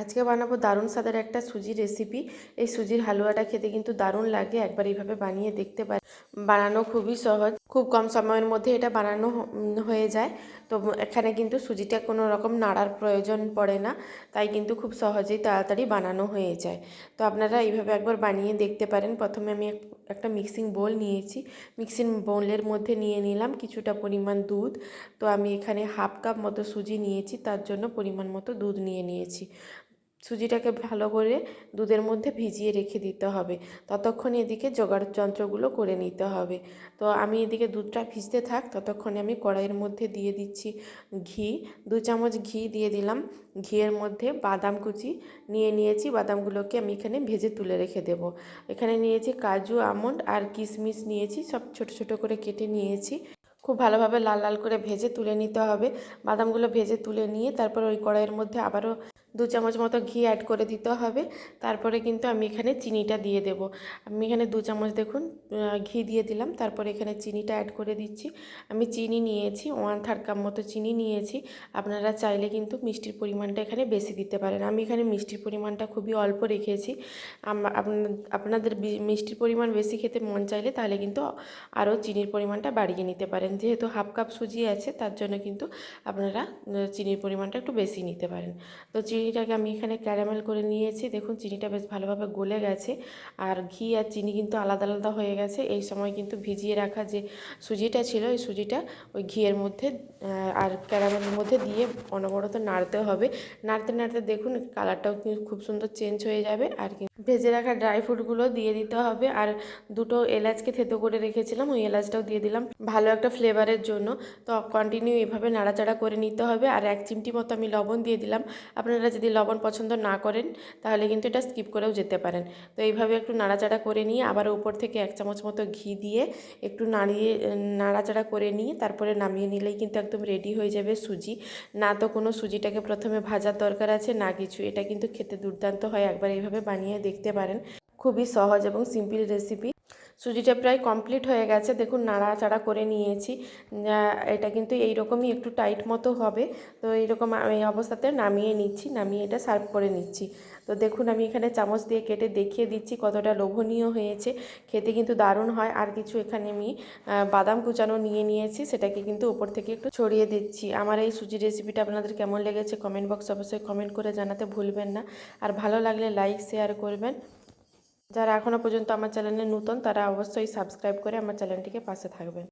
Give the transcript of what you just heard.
আজকে বানাবো দারুণ স্বাদের একটা সুজির রেসিপি এই সুজির হালুয়াটা খেতে কিন্তু দারুণ লাগে, একবার এইভাবে বানিয়ে দেখতে পারি, বানানো খুবই সহজ। খুব কম সময়ের মধ্যে এটা বানানো হয়ে যায়। তো এখানে কিন্তু সুজিটা কোনো রকম নাড়ার প্রয়োজন পড়ে না, তাই কিন্তু খুব সহজেই তাড়াতাড়ি বানানো হয়ে যায়। তো আপনারা এইভাবে একবার বানিয়ে দেখতে পারেন। প্রথমে আমি একটা মিক্সিং বোল নিয়েছি। মিক্সিং বোলের মধ্যে নিয়ে নিলাম কিছুটা পরিমাণ দুধ। তো আমি এখানে হাফ কাপ মতো সুজি নিয়েছি, তার জন্য পরিমাণ মতো দুধ নিয়ে নিয়েছি। সুজিটাকে ভালো করে দুধের মধ্যে ভিজিয়ে রেখে দিতে হবে। ততক্ষণ এদিকে জোগাড় যন্ত্রগুলো করে নিতে হবে। তো আমি এদিকে দুধটা ভিজতে থাক, ততক্ষণে আমি কড়াইয়ের মধ্যে দিয়ে দিচ্ছি ঘি। দু চামচ ঘি দিয়ে দিলাম। ঘিয়ের মধ্যে বাদাম কুচি নিয়ে নিয়েছি। বাদামগুলোকে আমি এখানে ভেজে তুলে রেখে দেব। এখানে নিয়েছি কাজু, আমন্ড আর কিশমিশ নিয়েছি। সব ছোট ছোট করে কেটে নিয়েছি। খুব ভালোভাবে লাল লাল করে ভেজে তুলে নিতে হবে। বাদামগুলো ভেজে তুলে নিয়ে তারপর ওই কড়াইয়ের মধ্যে আবারও দু চামচ মতো ঘি অ্যাড করে দিতে হবে। তারপরে কিন্তু আমি এখানে চিনিটা দিয়ে দেব। আমি এখানে দু চামচ দেখুন ঘি দিয়ে দিলাম। তারপরে এখানে চিনিটা অ্যাড করে দিচ্ছি। আমি চিনি নিয়েছি ওয়ান থার্ড কাপ মতো চিনি নিয়েছি। আপনারা চাইলে কিন্তু মিষ্টির পরিমাণটা এখানে বেশি দিতে পারেন। আমি এখানে মিষ্টির পরিমাণটা খুবই অল্প রেখেছি। আপনাদের মিষ্টির পরিমাণ বেশি খেতে মন চাইলে তাহলে কিন্তু আরও চিনির পরিমাণটা বাড়িয়ে নিতে পারেন। যেহেতু হাফ কাপ সুজি আছে, তার জন্য কিন্তু আপনারা চিনির পরিমাণটা একটু বেশি নিতে পারেন। তো চিনিটাকে আমি এখানে ক্যারামেল করে নিয়েছি। দেখুন, চিনিটা বেশ ভালোভাবে গলে গেছে। আর ঘি আর চিনি কিন্তু আলাদা আলাদা হয়ে গেছে। এই সময় কিন্তু ভিজিয়ে রাখা যে সুজিটা ছিল ওই সুজিটা ওই ঘিয়ের মধ্যে আর ক্যারামেলের মধ্যে দিয়ে অনবরত নাড়তে হবে। নাড়তে নাড়তে দেখুন, কালারটাও কিন্তু খুব সুন্দর চেঞ্জ হয়ে যাবে। আর ভেজে রাখা ড্রাই ফ্রুটগুলো দিয়ে দিতে হবে। আর দুটো এলাচকে থেতো করে রেখেছিলাম, ওই এলাচটাও দিয়ে দিলাম ভালো একটা ফ্লেভারের জন্য। তো কন্টিনিউ এভাবে নাড়াচাড়া করে নিতে হবে। আর এক চিমটি মতো আমি লবণ দিয়ে দিলাম। আপনারা যদি লবণ পছন্দ না করেন, তাহলে কিন্তু এটা স্কিপ করেও যেতে পারেন। তো এইভাবে একটু নাড়াচাড়া করে নিয়ে আবার উপর থেকে এক চামচ মতো ঘি দিয়ে একটু নাড়িয়ে, নাড়াচাড়া করে নিয়ে তারপরে নামিয়ে নিলেই কিন্তু একদম রেডি হয়ে যাবে সুজি। না তো কোনো সুজিটাকে প্রথমে ভাজার দরকার আছে, না কিছু। এটা কিন্তু খেতে দুর্দান্ত হয়, একবার এইভাবে বানিয়ে দেখতে পারেন। খুবই সহজ এবং সিম্পল রেসিপি সুজিটা প্রায় কমপ্লিট হয়ে গেছে। দেখুন, নাড়াচাড়া করে নিয়েছি। এটা কিন্তু এই রকমই একটু টাইট মতো হবে। তো এইরকম এই অবস্থাতে নামিয়ে নিচ্ছি, নামিয়ে এটা সার্ভ করে নিচ্ছি। তো দেখুন, আমি এখানে চামচ দিয়ে কেটে দেখিয়ে দিচ্ছি কতটা লোভনীয় হয়েছে। খেতে কিন্তু দারুণ হয়। আর কিছু এখানে আমি বাদাম কুচানো নিয়ে নিয়েছি। সেটাকে কিন্তু উপর থেকে একটু ছড়িয়ে দিচ্ছি। আমার এই সুজি রেসিপিটা আপনাদের কেমন লেগেছে? কমেন্ট বক্স অবশ্যই কমেন্ট করে জানাতে ভুলবেন না। আর ভালো লাগলে লাইক শেয়ার করবেন। যারা এখনও পর্যন্ত আমার চ্যানেলে নতুন তারা অবশ্যই সাবস্ক্রাইব করে আমার চ্যানেলটিকে পাশে থাকবেন।